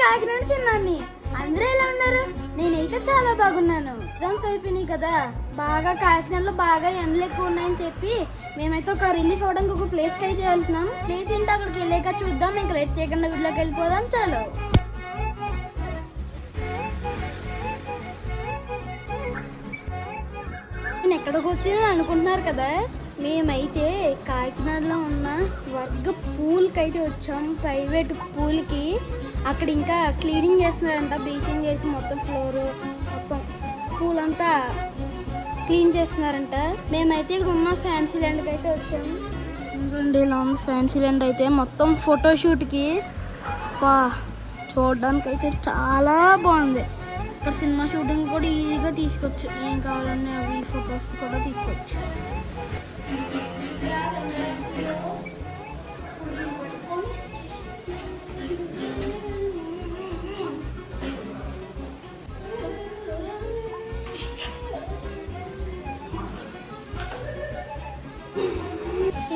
కాకినాడ చిన్నాన్ని. అందరూ ఎలా ఉన్నారు? నేనైతే చాలా బాగున్నాను. ఎగ్జామ్స్ అయిపోయినాయి కదా. బాగా కాకినాడలో బాగా ఎండలు ఎక్కువ ఉన్నాయని చెప్పి మేమైతే ఒక రిలీజ్ చూడడానికి ఒక ప్లేస్కి అయితే వెళ్తున్నాం. ప్లేస్ ఏంటి అక్కడికి వెళ్ళాక చూద్దాం. ఇంకా లేట్ చేయకుండా వీడియోకి వెళ్ళిపోదాం. చాలు. నేను ఎక్కడికి వచ్చానని అనుకుంటున్నారు కదా? మేమైతే కాకినాడలో ఉన్న స్వర్గ పూల్కి అయితే వచ్చాం. ప్రైవేట్ పూల్కి. అక్కడ ఇంకా క్లీనింగ్ చేస్తున్నారంట బ్లీచింగ్ చేసి మొత్తం ఫ్లోర్ మొత్తం పూల్ అంతా క్లీన్ చేస్తున్నారంట. మేమైతే ఇక్కడ ఉన్న ఫ్యాన్సీ ల్యాండ్కి అయితే వచ్చాము చూడండి ఇలా ఉంది ఫ్యాన్సీ ల్యాండ్ అయితే. మొత్తం ఫోటోషూట్కి వా చూడడానికి అయితే చాలా బాగుంది. ఇక్కడ సినిమా షూటింగ్ కూడా ఈజీగా తీసుకోవచ్చు ఏం కావాలన్నా అవి ఫొటోస్ కూడా తీసుకోవచ్చు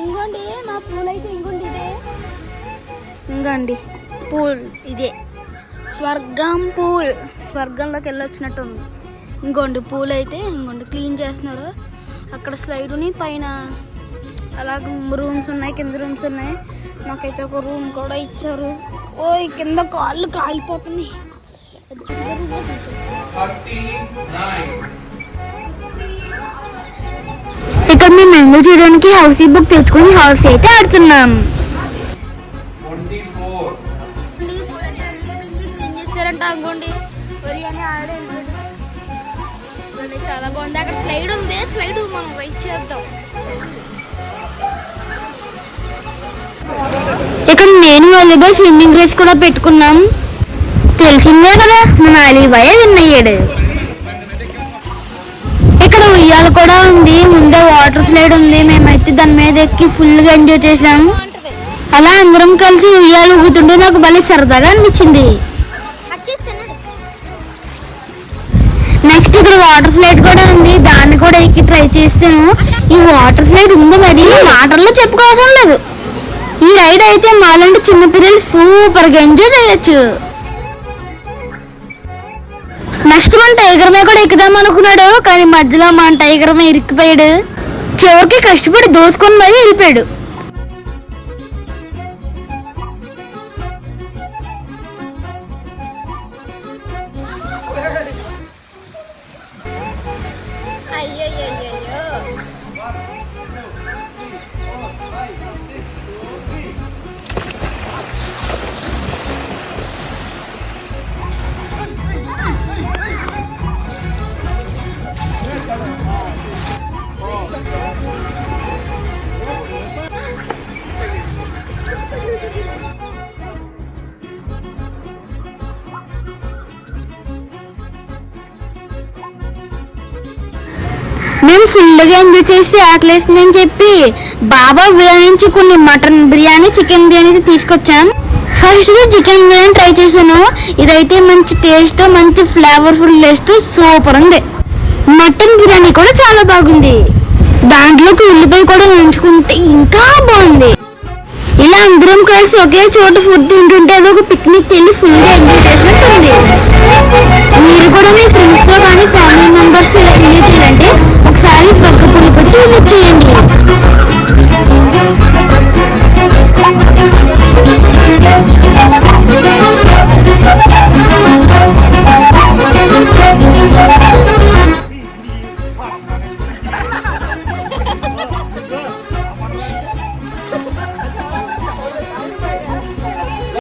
ఇంకోండి మా పూల్ అయితే ఇంకోండి ఇదే. ఇంకోండి పూల్ ఇదే. స్వర్గం పూల్ స్వర్గంలోకి వెళ్ళొచ్చినట్టు ఉంది ఇంకోండి పూల్ అయితే ఇంకోండి క్లీన్ చేస్తున్నారు. అక్కడ స్లైడుని పైన అలాగే రూమ్స్ ఉన్నాయి కింద రూమ్స్ ఉన్నాయి. నాకైతే ఒక రూమ్ కూడా ఇచ్చారు. ఓ కింద కాళ్ళు కాలిపోతున్నాయి. మేము ఎంజాయ్ చేయడానికి హౌస్ బుక్ తెచ్చుకొని హౌస్ అయితే ఆడుతున్నాం. చాలా బాగుంది అక్కడ స్లైడ్ ఉంది స్లైడ్ మనం రైట్ చేద్దాం ఇక్కడ నేను వాలీబాల్ స్విమ్మింగ్ రేస్ కూడా పెట్టుకున్నాం. తెలిసిందే కదా మన అలీబాయే విన్ అయ్యాడు ఇక్కడ ఉయ్యాల కూడా ఉంది. దాని మీద ఎక్కి ఫుల్గా ఎంజాయ్ చేసాము అలా అందరం కలిసి ఉయ్యాలు ఊగుతుంటే నాకు భలే సరదాగా అనిపించింది. నెక్స్ట్ ఇక్కడ వాటర్ స్లైడ్ కూడా ఉంది. దాన్ని కూడా ఎక్కి ట్రై చేస్తాను. ఈ వాటర్ స్లైడ్ ఉంది మరి మాటల్లో చెప్పుకోవసరం లేదు. ఈ రైడ్ అయితే మాలాంటి చిన్నపిల్లలు సూపర్గా ఎంజాయ్ చేయొచ్చు. నెక్స్ట్ మన టైగర్ మే కూడా ఎక్కుదాం అనుకున్నాడు. కానీ మధ్యలో మన టైగర్ మే ఇరికిపోయాడు. చివరికి కష్టపడి దోసుకొని మరీ వెళ్ళిపోయాడు. మేము ఫుల్గా ఎంజాయ్ చేసి ఆకలేసిందని చెప్పి బాబా బిర్యానీ నుంచి కొన్ని మటన్ బిర్యానీ చికెన్ బిర్యానీ తీసుకొచ్చాం. ఫస్ట్ చికెన్ బిర్యానీ ట్రై చేశాను. ఇదైతే మంచి టేస్ట్ మంచి ఫ్లేవర్ఫుల్ టేస్ట్ సూపర్ ఉంది. మటన్ బిర్యానీ కూడా చాలా బాగుంది. దాంట్లోకి ఉల్లిపాయ కూడా వేయించుకుంటే ఇంకా బాగుంది. ఇలా అందరం కలిసి ఒకే చోట ఫుడ్ తింటుంటే అది ఒక పిక్నిక్ వెళ్ళి ఫుల్గా ఎంజాయ్ చేసినట్టుంది. మీరు కూడా మీ ఫ్రెండ్స్తో కానీ ఫ్యామిలీ మెంబర్స్ ఇలా